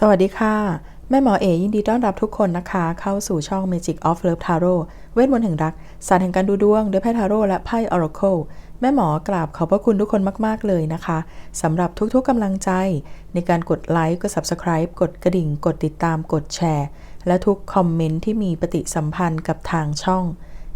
สวัสดีค่ะ แม่หมอเอยินดีต้อนรับทุกคนนะคะ เข้าสู่ช่อง Magic of Love Tarot เวทมนต์แห่งรัก ศาสตร์แห่งการดูดวงด้วยไพ่ทาโร่และไพ่ Oracle แม่หมอกราบขอบพระคุณทุกคนมาก ๆ เลยนะคะสำหรับทุกๆกำลังใจ ในการกดไลค์กด Subscribe กดกระดิ่ง กดติดตามกดแชร์ และทุกคอมเมนต์ที่มีปฏิสัมพันธ์กับทางช่อง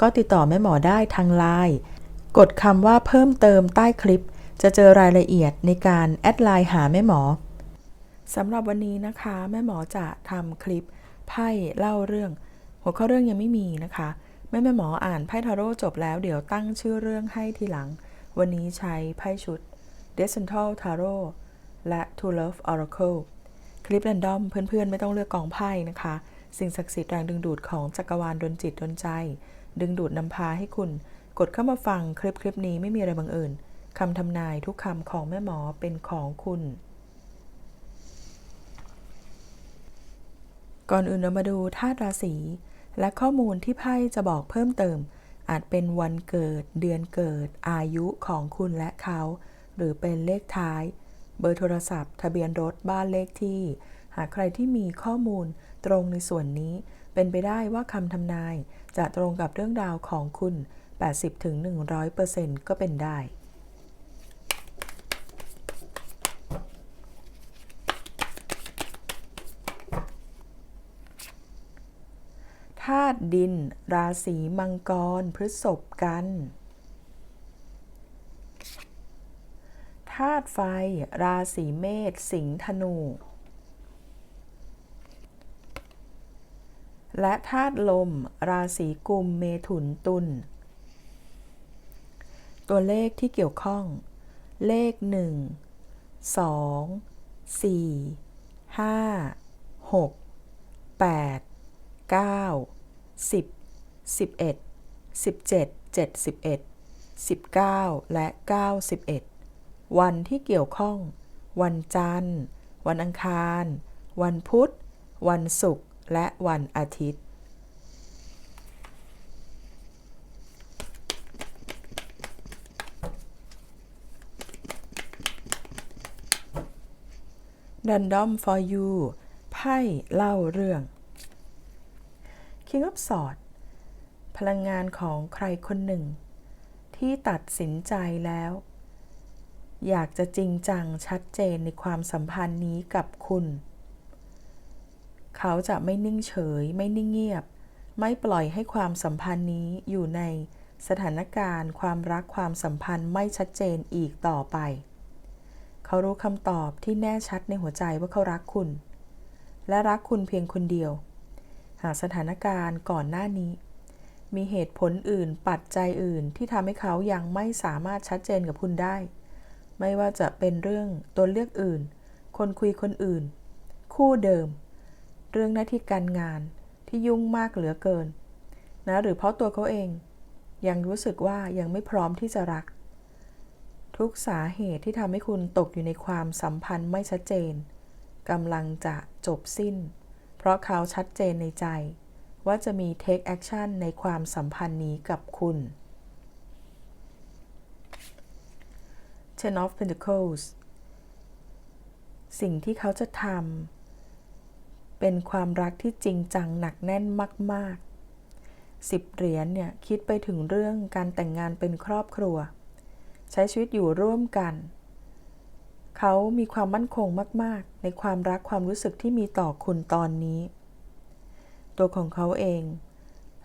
ก็ติดต่อแม่หมอได้ทางไลน์กดคำว่าเพิ่มเติมใต้คลิป จะเจอรายละเอียดในการแอดไลน์หาแม่หมอสำหรับวันนี้นะคะ แม่หมอจะทำคลิปไพ่เล่าเรื่อง หัวข้อเรื่องยังไม่มีนะคะแม่แม่หมออ่านไพ่ทาโร่จบแล้วเดี๋ยวตั้งชื่อเรื่องให้ทีหลัง วันนี้ใช้ไพ่ชุด d e c e n t a l Tarot และ To Love Oracle คลิปแรนดอมเพื่อนๆ ไม่ต้องเลือกกองไพ่นะคะ สิ่งศักดิ์สิทธิ์แรงดึงดูดของจักรวาลดนจิตดนใจ ดึงดูดนำพาให้คุณ กดเข้ามาฟังคลิปคลิปนี้ไม่มีอะไรบังเอิญคำทำนายทุกคำของแม่หมอเป็นของคุณ ก่อนอื่นเรามาดูธาตุราศีและข้อมูลที่ไพ่จะบอกเพิ่มเติม อาจเป็นวันเกิด เดือนเกิด อายุของคุณและเขา หรือเป็นเลขท้าย เบอร์โทรศัพท์ ทะเบียนรถบ้านเลขที่ หากใครที่มีข้อมูลตรงในส่วนนี้ เป็นไปได้ว่าคำทำนาย จะตรงกับเรื่องราวของคุณ 80-100%ก็เป็นได้ธาตุดิน ราศีมังกร พฤษภกันธาตุไฟ ราศีเมษสิงห์ธนู และธาตุลม ราศีกุม เมถุนตุล ตัวเลขที่เกี่ยวข้อง เลข 1 2 4 5 6 8 9 10 11 17 71 19 และ 91 วันที่เกี่ยวข้อง วันจันทร์ วันอังคาร วันพุธ วันศุกร์ และวันอาทิตย์ Random for you ไพ่เล่าเรื่อง King of Swords พลังงานของใครคนหนึ่ง ที่ตัดสินใจแล้ว อยากจะจริงจังชัดเจนในความสัมพันธ์นี้กับคุณ เขาจะไม่นิ่งเฉย ไม่นิ่งเงียบ ไม่ปล่อยให้ความสัมพันธ์นี้อยู่ในสถานการณ์ ความรักความสัมพันธ์ไม่ชัดเจนอีกต่อไป เขารู้คำตอบที่แน่ชัดในหัวใจว่าเขารักคุณ และรักคุณเพียงคนเดียว หากสถานการณ์ก่อนหน้านี้ มีเหตุผลอื่นปัจจัยอื่นที่ทำให้เขายังไม่สามารถชัดเจนกับคุณได้ ไม่ว่าจะเป็นเรื่องตัวเลือกอื่น คนคุยคนอื่น คู่เดิม เรื่องหน้าที่การงานที่ยุ่งมากเหลือเกิน นะหรือเพราะตัวเขาเอง ยังรู้สึกว่ายังไม่พร้อมที่จะรัก ทุกสาเหตุที่ทำให้คุณตกอยู่ในความสัมพันธ์ไม่ชัดเจนกำลังจะจบสิ้น เพราะเขาชัดเจนในใจ ว่าจะมี take action ในความสัมพันธ์นี้กับคุณ Ten of Pentacles สิ่งที่เขาจะทำ เป็นความรักที่จริงจังหนักแน่นมากๆสิบเหรียญเนี่ยคิดไปถึงเรื่องการแต่งงานเป็นครอบครัว ใช้ชีวิตอยู่ร่วมกัน เขามีความมั่นคงมาก ๆ ในความรักความรู้สึกที่มีต่อคุณตอนนี้ ตัวของเขาเอง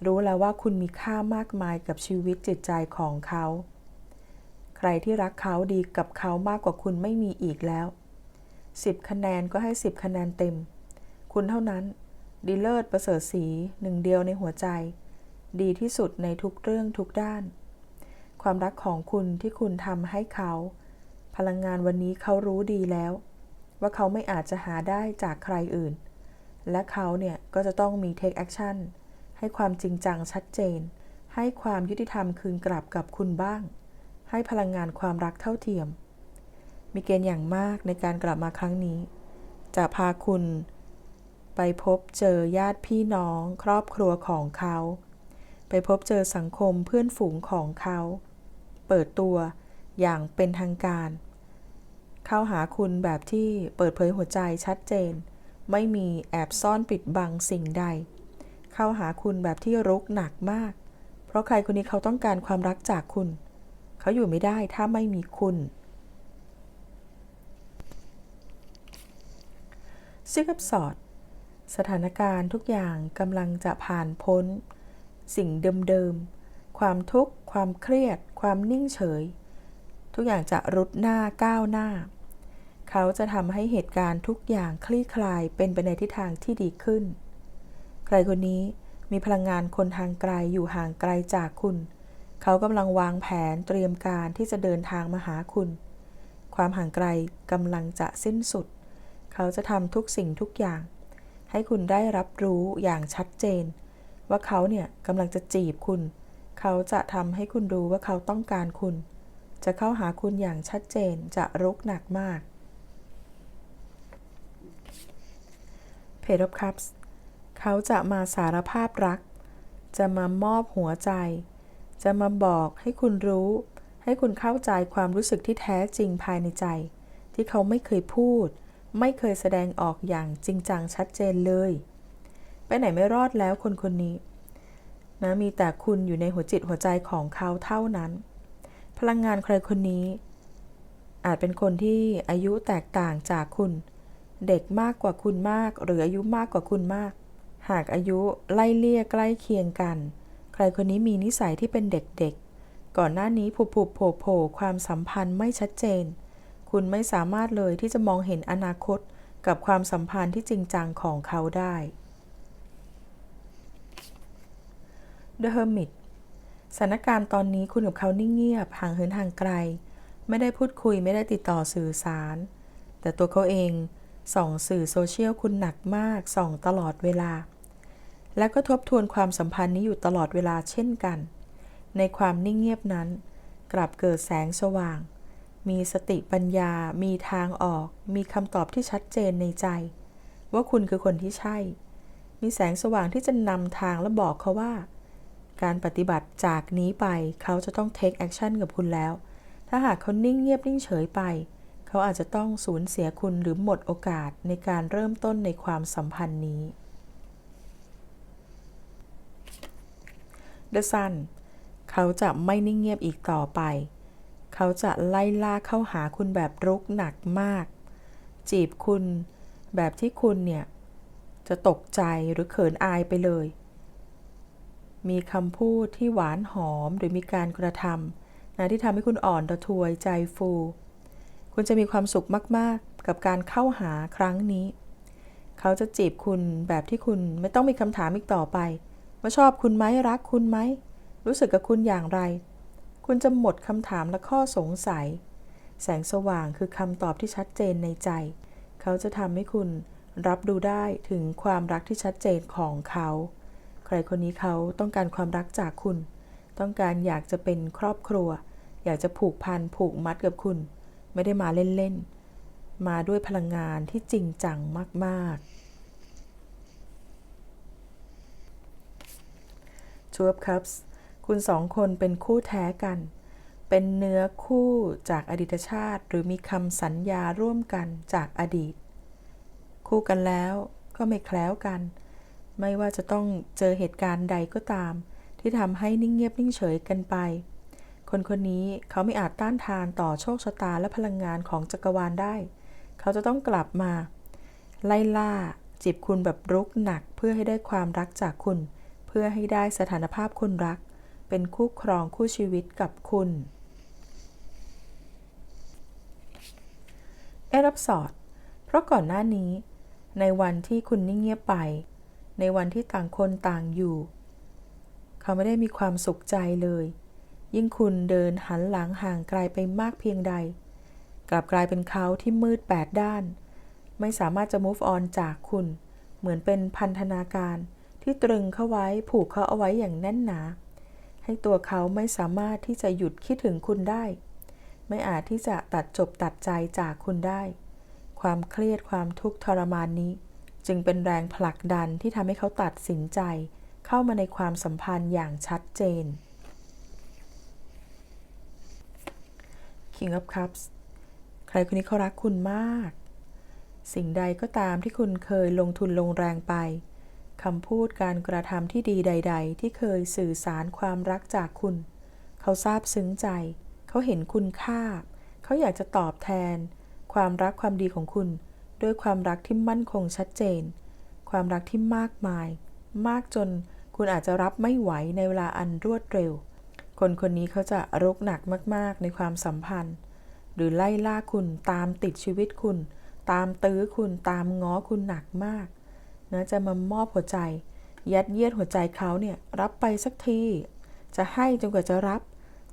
รู้แล้วว่าคุณมีค่ามากมายกับชีวิตจิตใจของเขา ใครที่รักเขาดีกับเขามากกว่าคุณไม่มีอีกแล้ว 10 คะแนนก็ให้ 10 คะแนนเต็ม คุณเท่านั้น ดีเลิศประเสริฐสีหนึ่งเดียวในหัวใจ ดีที่สุดในทุกเรื่องทุกด้าน ความรักของคุณที่คุณทำให้เขา พลังงานวันนี้เขารู้ดีแล้ว ว่าเขาไม่อาจจะหาได้จากใครอื่น และเขาเนี่ยก็จะต้องมี take action ให้ความจริงจังชัดเจน ให้ความยุติธรรมคืนกลับกับคุณบ้าง ให้พลังงานความรักเท่าเทียม มีเกณฑ์อย่างมากในการกลับมาครั้งนี้ จะพาคุณ ไปพบเจอญาติพี่น้องครอบครัวของเขา ไปพบเจอสังคมเพื่อนฝูงของเขา เปิดตัวอย่างเป็นทางการ เข้าหาคุณแบบที่เปิดเผยหัวใจชัดเจน ไม่มีแอบซ่อนปิดบังสิ่งใด เข้าหาคุณแบบที่รุกหนักมาก เพราะใครคนนี้เขาต้องการความรักจากคุณ เขาอยู่ไม่ได้ถ้าไม่มีคุณซิกับสอด สถานการณ์ทุกอย่างกำลังจะผ่านพ้น สิ่งเดิมๆ ความทุกข์ ความเครียด ความนิ่งเฉย ทุกอย่างจะรุดหน้าก้าวหน้า เขาจะทำให้เหตุการณ์ทุกอย่างคลี่คลายเป็นไปในทิศทางที่ดีขึ้น ใครคนนี้มีพลังงานคนทางไกลอยู่ห่างไกลจากคุณ เขากำลังวางแผนเตรียมการที่จะเดินทางมาหาคุณ ความห่างไกลกำลังจะสิ้นสุด เขาจะทำทุกสิ่งทุกอย่าง ให้คุณได้รับรู้อย่างชัดเจน ว่าเขาเนี่ยกำลังจะจีบคุณ เขาจะทำให้คุณรู้ว่าเขาต้องการคุณ จะเข้าหาคุณอย่างชัดเจนจะรุกหนักมากเพด of Cups เขาจะมาสารภาพรัก จะมามอบหัวใจ จะมาบอกให้คุณรู้ ให้คุณเข้าใจความรู้สึกที่แท้จริงภายในใจ ที่เขาไม่เคยพูด ไม่เคยแสดงออกอย่างจริงจังชัดเจนเลย ไปไหนไม่รอดแล้วคนคนนี้นะมีแต่คุณอยู่ในหัวจิตหัวใจของเขาเท่านั้น พลังงานใครคนนี้ อาจเป็นคนที่อายุแตกต่างจากคุณ เด็กมากกว่าคุณมาก หรืออายุมากกว่าคุณมาก หากอายุไล่เลี่ยใกล้เคียงกัน ใครคนนี้มีนิสัยที่เป็นเด็กๆ ก่อนหน้านี้ผุบๆโผล่ๆความสัมพันธ์ไม่ชัดเจน คุณไม่สามารถเลยที่จะมองเห็นอนาคตกับความสัมพันธ์ที่จริงจังของเขาได้ The Hermit สถานการณ์ตอนนี้คุณกับเขานิ่งเงียบห่างเหินห่างไกล ไม่ได้พูดคุยไม่ได้ติดต่อสื่อสาร แต่ตัวเขาเองส่องสื่อโซเชียลคุณหนักมากส่องตลอดเวลา และก็ทบทวนความสัมพันธ์นี้อยู่ตลอดเวลาเช่นกัน ในความนิ่งเงียบนั้น กลับเกิดแสงสว่าง มีสติปัญญา มีทางออก มีคำตอบที่ชัดเจนในใจ ว่าคุณคือคนที่ใช่ มีแสงสว่างที่จะนำทางและบอกเขาว่า การปฏิบัติจากนี้ไปเขาจะต้อง take action กับคุณแล้ว ถ้าหากเขานิ่งเงียบนิ่งเฉยไป เขาอาจจะต้องสูญเสียคุณหรือหมดโอกาสในการเริ่มต้นในความสัมพันธ์นี้ The Sun เขาจะไม่นิ่งเงียบอีกต่อไป เขาจะไล่ล่าเข้าหาคุณแบบรุกหนักมาก จีบคุณแบบที่คุณเนี่ย จะตกใจหรือเขินอายไปเลย มีคำพูดที่หวานหอมหรือมีการกระทำนะที่ทำให้คุณอ่อนระทวยใจฟู คุณจะมีความสุขมากๆ กับการเข้าหาครั้งนี้ เขาจะจีบคุณแบบที่คุณไม่ต้องมีคำถามอีกต่อไป ว่าชอบคุณไหมรักคุณไหม รู้สึกกับคุณอย่างไร คุณจะหมดคำถามและข้อสงสัย แสงสว่างคือคำตอบที่ชัดเจนในใจ เขาจะทำให้คุณรับดูได้ถึงความรักที่ชัดเจนของเขา ใครคนนี้เขาต้องการความรักจากคุณ ต้องการอยากจะเป็นครอบครัว อยากจะผูกพันผูกมัดกับคุณ ไม่ได้มาเล่นๆ มาด้วยพลังงานที่จริงจังมากๆ t w e Cups คุณสองคนเป็นคู่แท้กัน เป็นเนื้อคู่จากอดีตชาติ หรือมีคำสัญญาร่วมกันจากอดีต คู่กันแล้วก็ไม่แคล้วกัน ไม่ว่าจะต้องเจอเหตุการณ์ใดก็ตาม ที่ทำให้นิ่งเงียบนิ่งเฉยกันไป คนคนนี้เขาไม่อาจต้านทานต่อโชคชะตาและพลังงานของจักรวาลได้ เขาจะต้องกลับมา ไล่ล่าจีบคุณแบบรุกหนักเพื่อให้ได้ความรักจากคุณ เพื่อให้ได้สถานภาพคนรัก เป็นคู่ครองคู่ชีวิตกับคุณ เอรับสอด เพราะก่อนหน้านี้ ในวันที่คุณนิ่งเงียบไป ในวันที่ต่างคนต่างอยู่ เขาไม่ได้มีความสุขใจเลย ยิ่งคุณเดินหันหลังห่างไกลไปมากเพียงใด กลับกลายเป็นเขาที่มืดแปดด้าน ไม่สามารถจะ move on จากคุณ เหมือนเป็นพันธนาการที่ตรึงเข้าไว้ผูกเขาเอาไว้อย่างแน่นหนา ให้ตัวเขาไม่สามารถที่จะหยุดคิดถึงคุณได้ ไม่อาจที่จะตัดจบตัดใจจากคุณได้ ความเครียดความทุกข์ทรมานนี้ จึงเป็นแรงผลักดันที่ทำให้เขาตัดสินใจ เข้ามาในความสัมพันธ์อย่างชัดเจน King of Cups ใครคนนี้เขารักคุณมาก สิ่งใดก็ตามที่คุณเคยลงทุนลงแรงไป คำพูดการกระทำที่ดีใด ๆ ที่เคยสื่อสารความรักจากคุณ เขาซาบซึ้งใจ เขาเห็นคุณค่า เขาอยากจะตอบแทน ความรักความดีของคุณ ด้วยความรักที่มั่นคงชัดเจน ความรักที่มากมาย มากจนคุณอาจจะรับไม่ไหวในเวลาอันรวดเร็ว คนคนนี้เขาจะรุกหนักมาก ๆ ในความสัมพันธ์ หรือไล่ล่าคุณตามติดชีวิตคุณ ตามตื้อคุณตามง้อคุณหนักมาก นะจะมามอบหัวใจ ยัดเยียดหัวใจเขาเนี่ยรับไปสักที จะให้จนกว่าจะรับ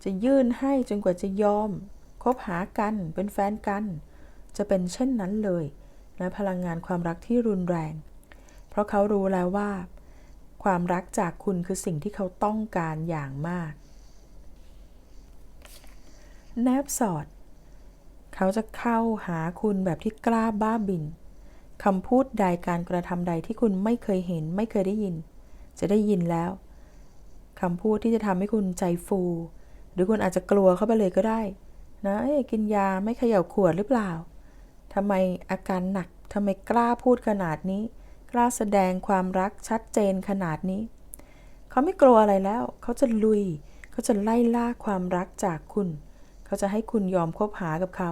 จะยื่นให้จนกว่าจะยอม คบหากันเป็นแฟนกัน จะเป็นเช่นนั้นเลยนะพลังงานความรักที่รุนแรง เพราะเขารู้แล้วว่า ความรักจากคุณคือสิ่งที่เขาต้องการอย่างมาก แนบสอด เขาจะเข้าหาคุณแบบที่กล้าบ้าบิน คำพูดใดการกระทำใดที่คุณไม่เคยเห็นไม่เคยได้ยิน จะได้ยินแล้วคำพูดที่จะทำให้คุณใจฟู หรือคุณอาจจะกลัวเข้าไปเลยก็ได้ นะเอ้กินยาไม่เขย่าขวดหรือเปล่าทำไมอาการหนักทำไมกล้าพูดขนาดนี้ กล้าแสดงความรักชัดเจนขนาดนี้ เขาไม่กลัวอะไรแล้ว เขาจะลุย เขาจะไล่ล่าความรักจากคุณ เขาจะให้คุณยอมคบหากับเขา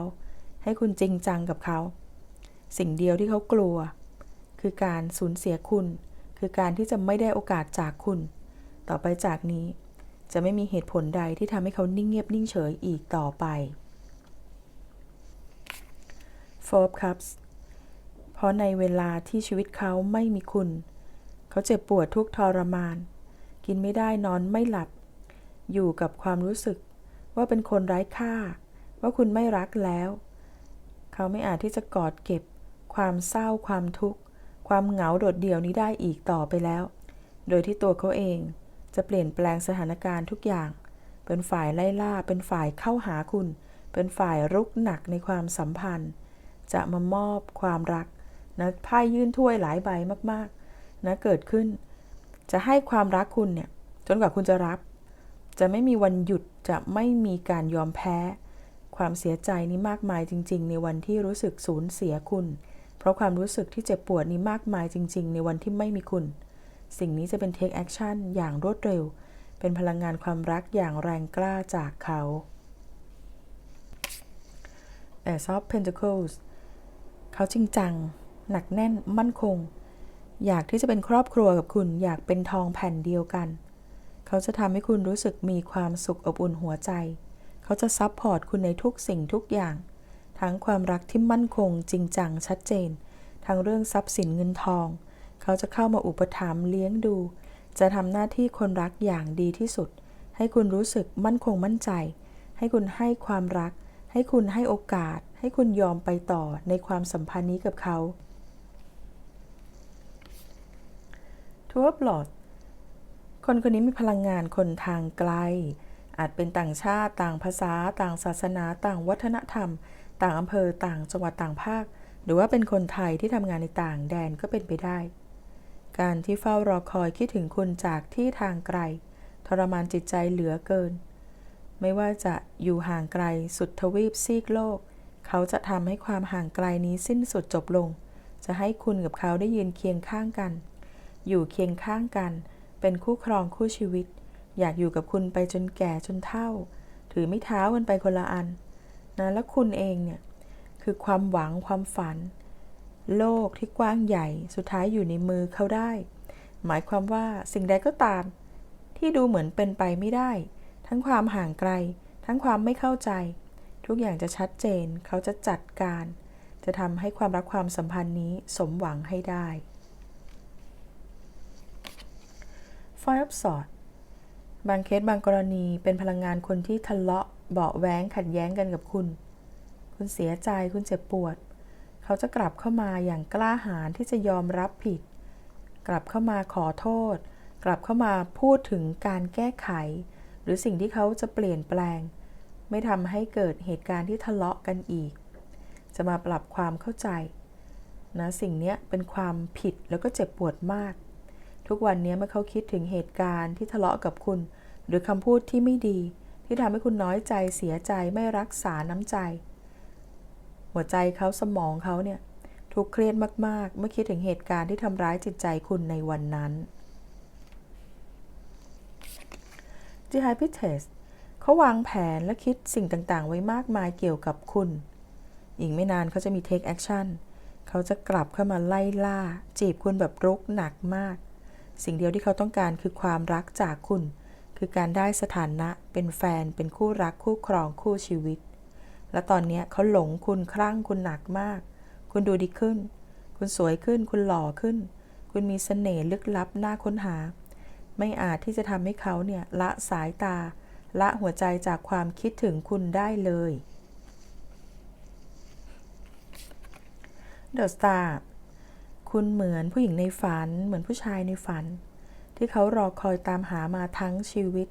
ให้คุณจริงจังกับเขา สิ่งเดียวที่เขากลัว คือการสูญเสียคุณ คือการที่จะไม่ได้โอกาสจากคุณ ต่อไปจากนี้ จะไม่มีเหตุผลใดที่ทำให้เขานิ่งเงียบนิ่งเฉยอีกต่อไป Four Cups เพราะในเวลาที่ชีวิตเขาไม่มีคุณ เขาเจ็บปวดทุกทรมาน กินไม่ได้นอนไม่หลับ อยู่กับความรู้สึกว่าเป็นคนไร้ค่า ว่าคุณไม่รักแล้ว เขาไม่อาจที่จะกอดเก็บ ความเศร้าความทุกข์ ความเหงาโดดเดี่ยวนี้ได้อีกต่อไปแล้ว โดยที่ตัวเขาเองจะเปลี่ยนแปลงสถานการณ์ทุกอย่าง เป็นฝ่ายไล่ล่า เป็นฝ่ายเข้าหาคุณ เป็นฝ่ายรุกหนักในความสัมพันธ์ จะมามอบความรักนะไพ่ยื่นถ้วยหลายใบมากๆนะเกิดขึ้น จะให้ความรักคุณเนี่ยจนกว่าคุณจะรับ จะไม่มีวันหยุดจะไม่มีการยอมแพ้ ความเสียใจนี้มากมายจริง ๆ ในวันที่รู้สึกสูญเสียคุณ เพราะความรู้สึกที่เจ็บปวดนี้มากมายจริง ๆ ในวันที่ไม่มีคุณ สิ่งนี้จะเป็น take action อย่างรวดเร็ว เป็นพลังงานความรักอย่างแรงกล้าจากเขา Ace of Pentacles เขาจริงจัง หนักแน่นมั่นคง อยากที่จะเป็นครอบครัวกับคุณ อยากเป็นทองแผ่นเดียวกัน เขาจะทำให้คุณรู้สึกมีความสุขอบอุ่นหัวใจ เขาจะซับพอร์ตคุณในทุกสิ่งทุกอย่าง ทั้งความรักที่มั่นคงจริงจังชัดเจน ทั้งเรื่องทรัพย์สินเงินทอง เขาจะเข้ามาอุปถัมภ์เลี้ยงดู จะทำหน้าที่คนรักอย่างดีที่สุด ให้คุณรู้สึกมั่นคงมั่นใจ ให้คุณให้ความรัก ให้คุณให้โอกาส ให้คุณยอมไปต่อในความสัมพันธ์นี้กับเขาทัวร์บลอดคนคนนี้มีพลังงานคนทางไกล อาจเป็นต่างชาติ ต่างภาษา ต่างศาสนา ต่างวัฒนธรรม ต่างอำเภอต่างจังหวัดต่างภาค หรือว่าเป็นคนไทยที่ทำงานในต่างแดนก็เป็นไปได้ การที่เฝ้ารอคอยคิดถึงคุณจากที่ทางไกล ทรมานจิตใจเหลือเกิน ไม่ว่าจะอยู่ห่างไกลสุดทวีปซีกโลก เขาจะทำให้ความห่างไกลนี้สิ้นสุดจบลง จะให้คุณกับเขาได้ยืนเคียงข้างกัน อยู่เคียงข้างกัน เป็นคู่ครองคู่ชีวิต อยากอยู่กับคุณไปจนแก่จนเฒ่า ถือไม่เท้ากันไปคนละอัน นะแล้วคุณเองเนี่ยคือความหวังความฝัน โลกที่กว้างใหญ่สุดท้ายอยู่ในมือเขาได้ หมายความว่าสิ่งใดก็ตาม ที่ดูเหมือนเป็นไปไม่ได้ ทั้งความห่างไกล ทั้งความไม่เข้าใจ ทุกอย่างจะชัดเจนเขาจะจัดการ จะทำให้ความรักความสัมพันธ์นี้สมหวังให้ได้ Five of Swords บางเคสบางกรณีเป็นพลังงานคนที่ทะเลาะ เบาแว้งขัดแย้งกันกับคุณ คุณเสียใจคุณเจ็บปวด เขาจะกลับเข้ามาอย่างกล้าหาญที่จะยอมรับผิด กลับเข้ามาขอโทษ กลับเข้ามาพูดถึงการแก้ไข หรือสิ่งที่เขาจะเปลี่ยนแปลง ไม่ทำให้เกิดเหตุการณ์ที่ทะเลาะกันอีก จะมาปรับความเข้าใจนะสิ่งนี้เป็นความผิดแล้วก็เจ็บปวดมาก ทุกวันนี้เมื่อเขาคิดถึงเหตุการณ์ที่ทะเลาะกับคุณ หรือคำพูดที่ไม่ดี ที่ทำให้คุณน้อยใจเสียใจไม่รักษาน้ำใจ หัวใจเขาสมองเขาเนี่ยทุกเครียดมากๆ เมื่อคิดถึงเหตุการณ์ที่ทำร้ายจิตใจคุณในวันนั้น g h i p i t e s เขาวางแผนและคิดสิ่งต่างๆ ไว้มากมายเกี่ยวกับคุณ อีกไม่นานเขาจะมี take action เขาจะกลับเข้ามาไล่ล่า จีบคุณแบบรุกหนักมาก สิ่งเดียวที่เขาต้องการคือความรักจากคุณ คือการได้สถานะเป็นแฟนเป็นคู่รักคู่ครองคู่ชีวิต และตอนนี้เขาหลงคุณคลั่งคุณหนักมาก คุณดูดีขึ้น คุณสวยขึ้น คุณหล่อขึ้น คุณมีเสน่ห์ลึกลับน่าค้นหา ไม่อาจที่จะทำให้เขาเนี่ยละสายตา ละหัวใจจากความคิดถึงคุณได้เลยเดอะสตาร์คุณเหมือนผู้หญิงในฝัน เหมือนผู้ชายในฝัน ที่เขารอคอยตามหามาทั้งชีวิต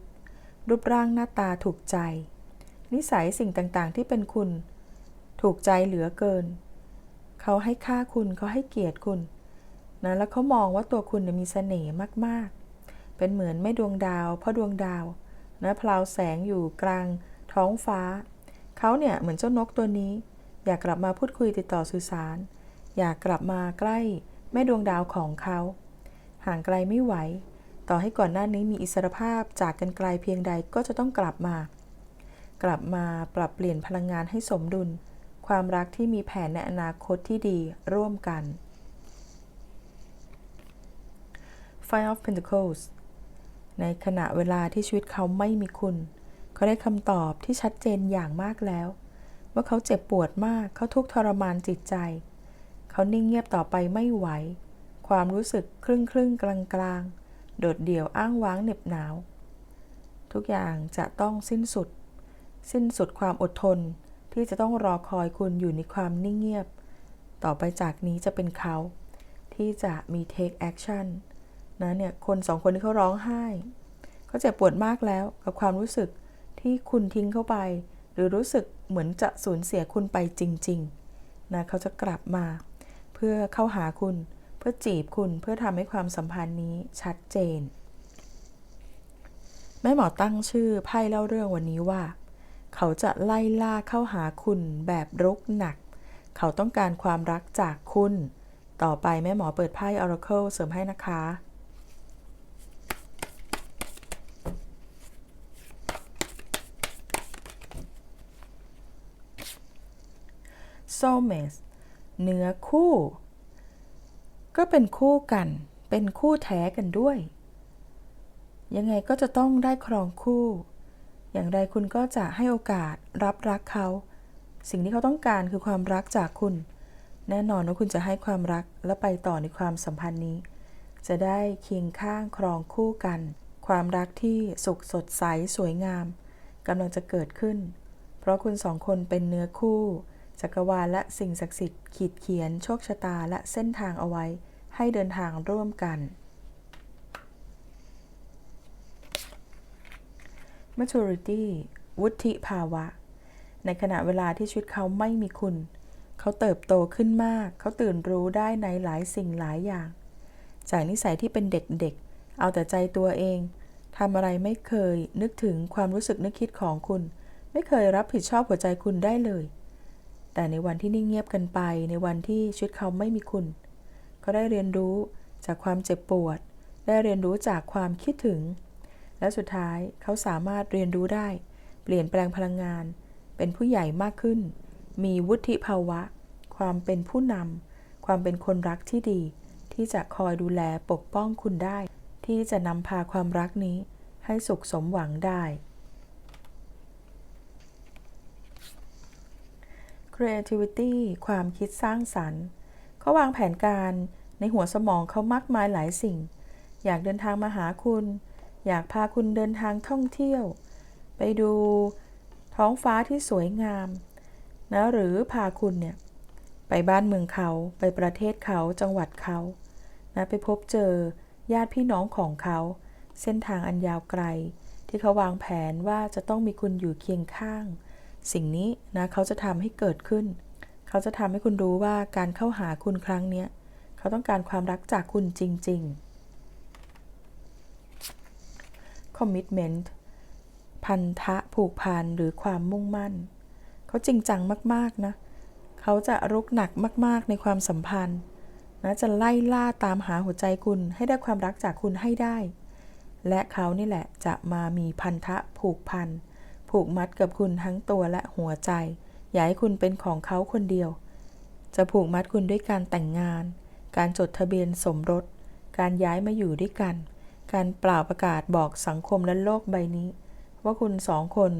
รูปร่างหน้าตาถูกใจ นิสัยสิ่งต่างๆ ที่เป็นคุณ ถูกใจเหลือเกิน เขาให้ค่าคุณเขาให้เกียรติคุณนะแล้วเขามองว่าตัวคุณมีเสน่ห์มากๆ เป็นเหมือนแม่ดวงดาวพ่อดวงดาวนะพลาวแสงอยู่กลางท้องฟ้า เขาเนี่ยเหมือนเจ้านกตัวนี้ อยากกลับมาพูดคุยติดต่อสื่อสาร อยากกลับมาใกล้แม่ดวงดาวของเขา ห่างไกลไม่ไหว ต่อให้ก่อนหน้านี้มีอิสรภาพจากกันไกลเพียงใดก็จะต้องกลับมา กลับมาปรับเปลี่ยนพลังงานให้สมดุล ความรักที่มีแผนในอนาคตที่ดีร่วมกัน Five of Pentacles ในขณะเวลาที่ชีวิตเขาไม่มีคุณ เขาได้คำตอบที่ชัดเจนอย่างมากแล้ว ว่าเขาเจ็บปวดมากเขาทุกข์ทรมานจิตใจ เขานิ่งเงียบต่อไปไม่ไหว ความรู้สึกครึ่งครึ่งกลางกลาง โดดเดี่ยวอ้างว้างเหน็บหนาว ทุกอย่างจะต้องสิ้นสุด สิ้นสุดความอดทนที่จะต้องรอคอยคุณอยู่ในความนิ่งเงียบ ต่อไปจากนี้จะเป็นเขา ที่จะมี take action นะเนี่ยคนสองคนที่เขาร้องไห้เขาเจ็บปวดมากแล้วกับความรู้สึกที่คุณทิ้งเข้าไป หรือรู้สึกเหมือนจะสูญเสียคุณไปจริงๆนะเขาจะกลับมา เพื่อเข้าหาคุณ เพื่อจีบคุณเพื่อทำให้ความสัมพันธ์นี้ชัดเจน แม่หมอตั้งชื่อไพ่เล่าเรื่องวันนี้ว่า เขาจะไล่ล่าเข้าหาคุณแบบรุกหนัก เขาต้องการความรักจากคุณ ต่อไปแม่หมอเปิดไพ่ Oracle เสริมให้นะคะ Soulmates เนื้อคู่ ก็เป็นคู่กัน เป็นคู่แท้กันด้วย ยังไงก็จะต้องได้ครองคู่ อย่างไรคุณก็จะให้โอกาสรับรักเขา สิ่งที่เขาต้องการคือความรักจากคุณ แน่นอนว่าคุณจะให้ความรักและไปต่อในความสัมพันธ์นี้ จะได้เคียงข้างครองคู่กัน ความรักที่สุขสดใสสวยงามกำลังจะเกิดขึ้น เพราะคุณสองคนเป็นเนื้อคู่ จักรวาลและสิ่งศักดิ์สิทธิ์ขีดเขียนโชคชะตาและเส้นทางเอาไว้ ให้เดินทางร่วมกัน maturity วุฒิภาวะ ในขณะเวลาที่ชีวิตเขาไม่มีคุณ เขาเติบโตขึ้นมาก เขาตื่นรู้ได้ในหลายสิ่งหลายอย่าง จากนิสัยที่เป็นเด็กๆ เอาแต่ใจตัวเองทำอะไรไม่เคยนึกถึงความรู้สึกนึกคิดของคุณ ไม่เคยรับผิดชอบหัวใจคุณได้เลย แต่ในวันที่นิ่งเงียบกันไป ในวันที่ชีวิตเขาไม่มีคุณก็ได้เรียนรู้จากความเจ็บปวด ได้เรียนรู้จากความคิดถึง และสุดท้ายเขาสามารถเรียนรู้ได้ เปลี่ยนแปลงพลังงาน เป็นผู้ใหญ่มากขึ้น มีวุฒิภาวะ ความเป็นผู้นำความเป็นคนรักที่ดี ที่จะคอยดูแลปกป้องคุณได้ ที่จะนำพาความรักนี้ให้สุขสมหวังได้ creativity ความคิดสร้างสรรค์ เขาวางแผนการในหัวสมองเขามากมายหลายสิ่ง อยากเดินทางมาหาคุณ อยากพาคุณเดินทางท่องเที่ยว ไปดูท้องฟ้าที่สวยงาม นะหรือพาคุณเนี่ย ไปบ้านเมืองเขาไปประเทศเขาจังหวัดเขานะไปพบเจอญาติพี่น้องของเขา เส้นทางอันยาวไกล ที่เขาวางแผนว่าจะต้องมีคุณอยู่เคียงข้าง สิ่งนี้นะเขาจะทำให้เกิดขึ้น เขาจะทำให้คุณรู้ว่าการเข้าหาคุณครั้งเนี้ยเขาต้องการความรักจากคุณจริง ๆ commitment พันธะผูกพันหรือความมุ่งมั่น เขาจริงจังมาก ๆ นะ เขาจะรุกหนักมาก ๆ ในความสัมพันธ์นะจะไล่ล่าตามหาหัวใจคุณให้ได้ความรักจากคุณให้ได้ และเขานี่แหละจะมามีพันธะผูกพัน ผูกมัดกับคุณทั้งตัวและหัวใจ อยากให้คุณเป็นของเขาคนเดียว จะผูกมัดคุณด้วยการแต่งงาน การจดทะเบียนสมรส การย้ายมาอยู่ด้วยกัน การเปล่าประกาศบอกสังคมและโลกใบนี้ ว่าคุณสองคน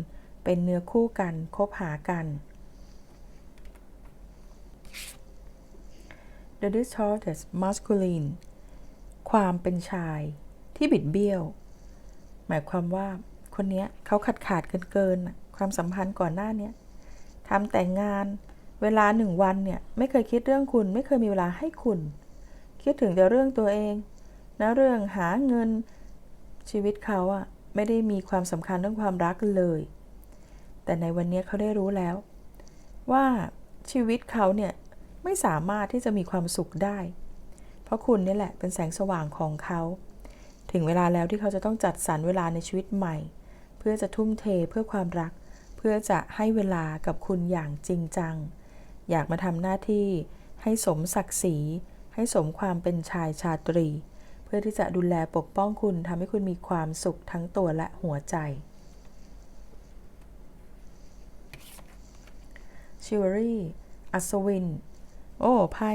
เป็นเนื้อคู่กันคบหากัน The distorted masculine ความเป็นชายที่บิดเบี้ยว หมายความว่า คนนี้เขาขาดขาดเกินเกินๆความสัมพันธ์ก่อนหน้านี้ทำแต่งงานเวลาหนึ่งวันเนี่ยไม่เคยคิดเรื่องคุณ ไม่เคยมีเวลาให้คุณ คิดถึงแต่เรื่องตัวเองนะเรื่องหาเงินชีวิตเขาอะไม่ได้มีความสำคัญเรื่องความรักเลย แต่ในวันนี้เขาได้รู้แล้ว ว่าชีวิตเขาเนี่ยไม่สามารถที่จะมีความสุขได้ เพราะคุณนี่แหละเป็นแสงสว่างของเขา ถึงเวลาแล้วที่เขาจะต้องจัดสรรเวลาในชีวิตใหม่ เพื่อจะทุ่มเทเพื่อความรัก เพื่อจะให้เวลากับคุณอย่างจริงจัง อยากมาทำหน้าที่ ให้สมศักดิ์ศรี ให้สมความเป็นชายชาตรี เพื่อที่จะดูแลปกป้องคุณทำให้คุณมีความสุขทั้งตัวและหัวใจชิวรี่อัศวิน โอ้ไพ่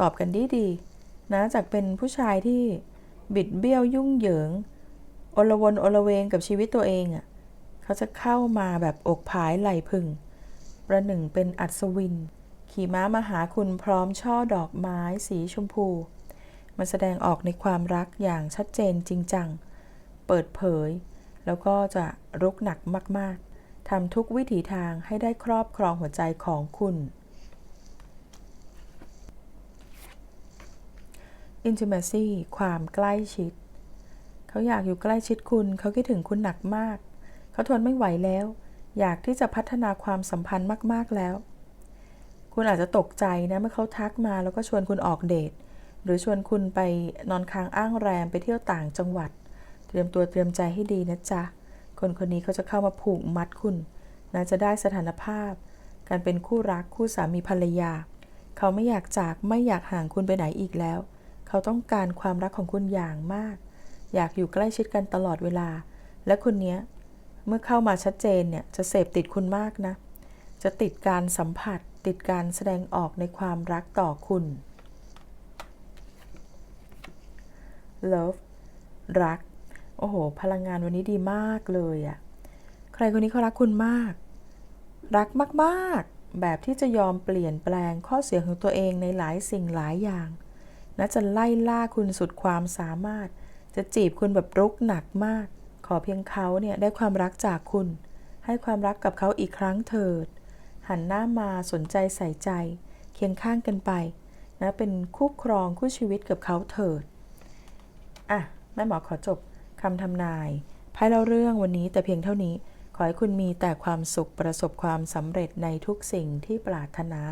ตอบกันดีดีนะจากเป็นผู้ชายที่บิดเบี้ยวยุ่งเหยิง อลวนอลเวงกับชีวิตตัวเองอะ่ะเขาจะเข้ามาแบบอกผายไหลพึง ประหนึ่งเป็นอัศวิน ขี่ม้ามาหาคุณพร้อมช่อดอกไม้สีชมพู มันแสดงออกในความรักอย่างชัดเจนจริงจัง เปิดเผย แล้วก็จะรุกหนักมาก ๆทำทุกวิถีทางให้ได้ครอบครองหัวใจของคุณ intimacy ความใกล้ชิด เขาอยากอยู่ใกล้ชิดคุณ เขาคิดถึงคุณหนักมาก เขาทนไม่ไหวแล้ว อยากที่จะพัฒนาความสัมพันธ์มากๆแล้ว คุณอาจจะตกใจนะเมื่อเขาทักมาแล้วก็ชวนคุณออกเดท หรือชวนคุณไปนอนค้างอ้างแรมไปเที่ยวต่างจังหวัด เตรียมตัวเตรียมใจให้ดีนะจ๊ะ คนคนนี้เขาจะเข้ามาผูกมัดคุณนะจะได้สถานภาพ การเป็นคู่รักคู่สามีภรรยา เขาไม่อยากจากไม่อยากห่างคุณไปไหนอีกแล้ว เขาต้องการความรักของคุณอย่างมาก อยากอยู่ใกล้ชิดกันตลอดเวลา และคนนี้เมื่อเข้ามาชัดเจนเนี่ยจะเสพติดคุณมากนะ จะติดการสัมผัส ติดการแสดงออกในความรักต่อคุณ love รัก โอ้โห พลังงานวันนี้ดีมากเลยอะใครคนนี้เขารักคุณมาก รักมากๆ แบบที่จะยอมเปลี่ยนแปลงข้อเสียของตัวเองในหลายสิ่งหลายอย่างนะจะไล่ล่าคุณสุดความสามารถ จะจีบคุณแบบรุกหนักมาก ขอเพียงเขาเนี่ยได้ความรักจากคุณ ให้ความรักกับเขาอีกครั้งเถิด หันหน้ามาสนใจใส่ใจ เคียงข้างกันไปนะเป็นคู่ครองคู่ชีวิตกับเขาเถิด อะ แม่หมอขอจบคำทำนายไพ่เล่าเรื่องวันนี้แต่เพียงเท่านี้ ขอให้คุณมีแต่ความสุขประสบความสำเร็จในทุกสิ่งที่ปรารถนา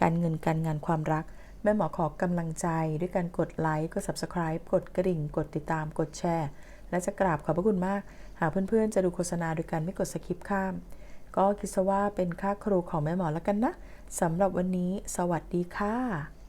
การเงินการงานความรัก แม่หมอขอกำลังใจด้วยการกดไลค์ กด subscribe กดกระดิ่ง กดติดตาม กดแชร์ และจะกราบขอบพระคุณมาก หากเพื่อนๆ จะดูโฆษณาโดยการไม่กดสคิปข้าม ก็คิดซะว่าเป็นค่าครูของแม่หมอแล้วกันนะสำหรับวันนี้ สวัสดีค่ะ